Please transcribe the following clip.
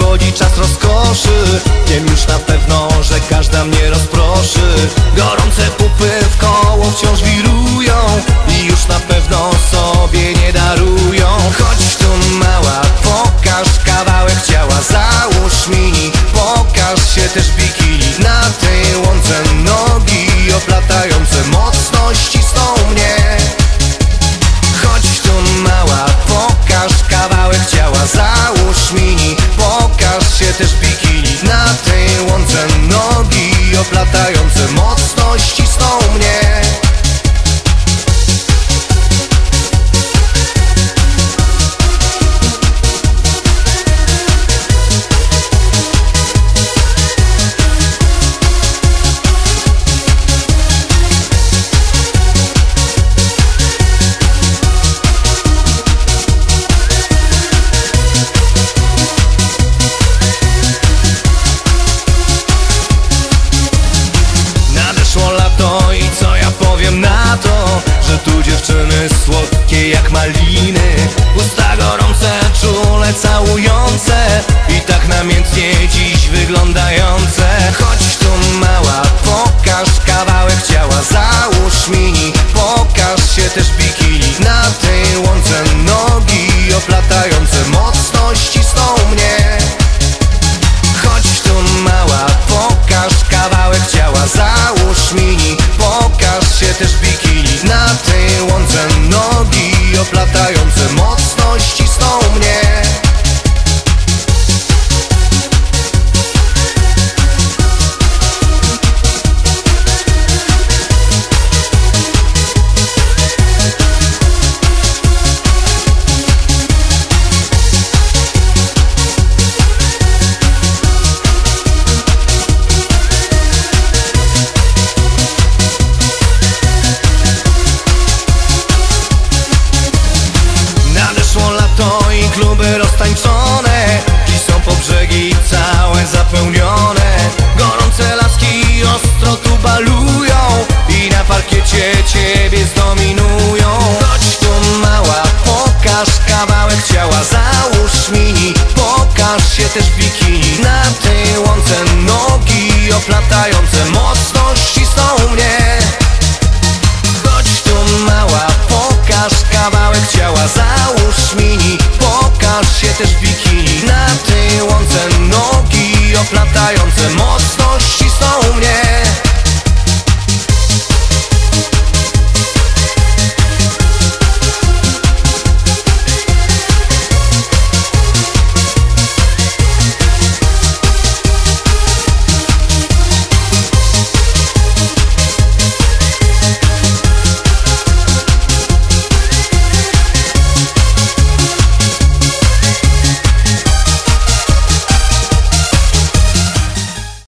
nadchodzi czas rozkoszy. Wiem już na pewno, że każda mnie rozproszy. Gorące całujące I tak namiętnie dziś wyglądające. Chodź tu mała, pokaż kawałek ciała Załóż mini, pokaż się też bikini. Na tej łące nogi oplatające Mocno ścisną mnie. Chodź tu mała, pokaż kawałek ciała Załóż mini, pokaż się też bikini też bikini Na tej łące nogi oplatające Mocno ścisną mnie. Chodź tu mała, pokaż kawałek ciała Załóż mini, pokaż się też bikini Na tej łące nogi oplatające mocno